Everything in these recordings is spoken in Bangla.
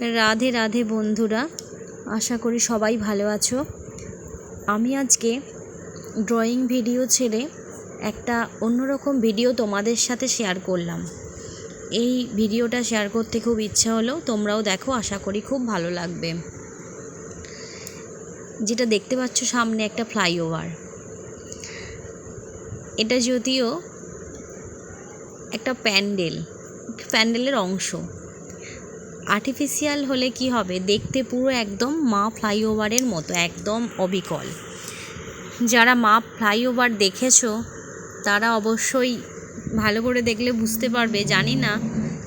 রাধে রাধে বন্ধুরা, আশা করি সবাই ভালো আছো। আমি আজকে ড্রয়িং ভিডিও ছেড়ে একটা অন্যরকম ভিডিও তোমাদের সাথে শেয়ার করলাম। এই ভিডিওটা শেয়ার করতে খুব ইচ্ছা হলো, তোমরাও দেখো, আশা করি খুব ভালো লাগবে। যেটা দেখতে পাচ্ছ সামনে একটা ফ্লাইওভার এটা যদিও একটা প্যান্ডেল, প্যান্ডেলের অংশ। আর্টিফিশিয়াল হলে কি হবে? দেখতে পুরো একদম মা ফ্লাইওভারের মতো, একদম অবিকল। যারা মা ফ্লাইওভার দেখেছ, তারা অবশ্যই ভালো করে দেখলে বুঝতে পারবে। জানি না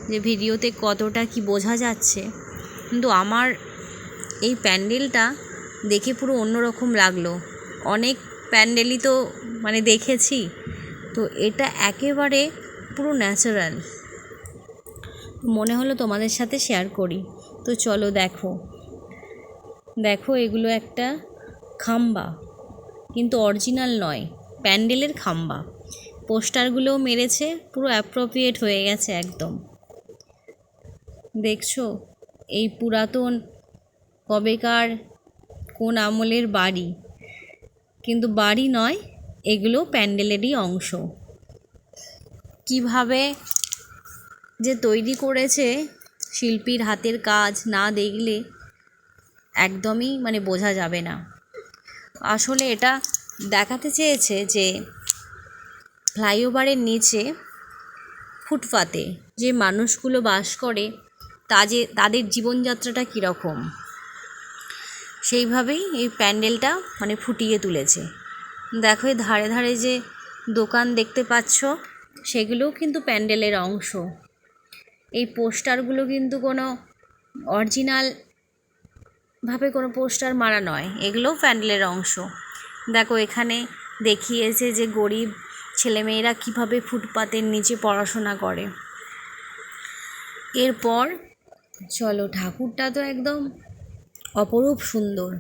যে ভিডিওতে কতটা কি বোঝা যাচ্ছে। কিন্তু আমার এই প্যান্ডেলটা দেখে পুরো অন্যরকম লাগল। অনেক প্যান্ডেলই তো মানে দেখেছি। তো এটা একেবারে পুরো ন্যাচারাল। মনে হলো তোমাদের সাথে শেয়ার করি। তো চলো দেখো। দেখো এগুলো একটা খাম্বা। কিন্তু অরিজিনাল নয়, প্যান্ডেলের খাম্বা। পোস্টারগুলোও মেরেছে, পুরো অ্যাপ্রোপ্রিয়েট হয়ে গেছে একদম। দেখছ? এই পুরাতন কবেকার কোন আমলের বাড়ি? কিন্তু বাড়ি নয়, এগুলো প্যান্ডেলেরই অংশ। কীভাবে যে তৈরি করেছে শিল্পীর হাতের কাজ না দেখলে একদমই মানে বোঝা যাবে না। আসলে এটা দেখাতে চেয়েছে যে ফ্লাইওভারের নিচে ফুটপাতে যে মানুষগুলো বাস করে, তা যে তাদের জীবনযাত্রাটা কীরকম? সেইভাবেই এই প্যান্ডেলটা মানে ফুটিয়ে তুলেছে। দেখো ধারে ধারে যে দোকান দেখতে পাচ্ছ, সেগুলোও কিন্তু প্যান্ডেলের অংশ। এই পোস্টারগুলো কিন্তু কোনো অরিজিনাল ভাবে কোনো পোস্টার মারা নয়। এগুলোও প্যান্ডেলের অংশ। দেখো, এখানে দেখিয়েছে যে গরিব ছেলেমেয়েরা কীভাবে ফুটপাতের নিচে পড়াশোনা করে। এরপর, চলো, ঠাকুরটা তো একদম অপরূপ সুন্দর।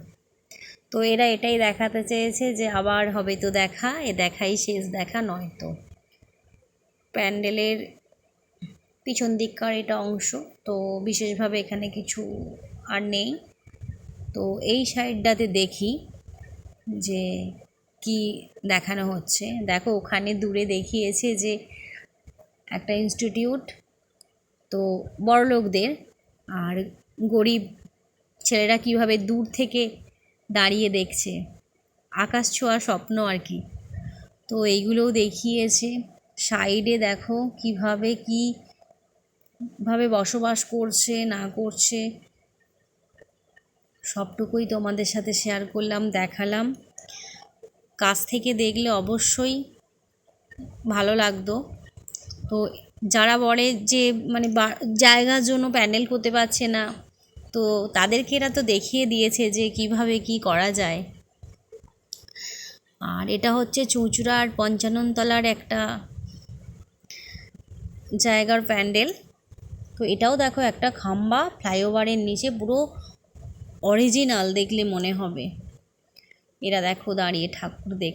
তো এরা এটাই দেখাতে চেয়েছে যে আবার হবে তো দেখা, এ দেখাই শেষ, দেখা নয় তো। প্যান্ডেলের পিছন দিককার এটা অংশ। তো বিশেষভাবে এখানে কিছু আর নেই। তো এই সাইডটাতে দেখি যে কি দেখানো হচ্ছে। দেখো, ওখানে দূরে দেখিয়েছে যে একটা ইনস্টিটিউট, তো বড়লোকদের আর গরিব ছেলেরা কীভাবে দূর থেকে দাঁড়িয়ে দেখছে। আকাশ ছোঁয়া স্বপ্ন আর কি। তো এইগুলোও দেখিয়েছে। সাইডে দেখো কীভাবে কি ভাবে বসবাস করছে, না করছে, সবটুকুই তোমাদের সাথে শেয়ার করলাম, দেখালাম। কাছ থেকে দেখলে অবশ্যই ভালো লাগতো। তো যারা বলে যে মানে জায়গার জন্য প্যান্ডেল করতে পারছে না, তো তাদেরকে এরা তো দেখিয়ে দিয়েছে যে কীভাবে কি করা যায়। আর এটা হচ্ছে চুঁচুড়ার পঞ্চাননতলার একটা জায়গার প্যান্ডেল। তো এটাও দেখো একটা খাম্বা ফ্লাইওভারের নিচে পুরো অরিজিনাল দেখলে মনে হবে। এরা দেখো দাঁড়িয়ে ঠাকুর দেখ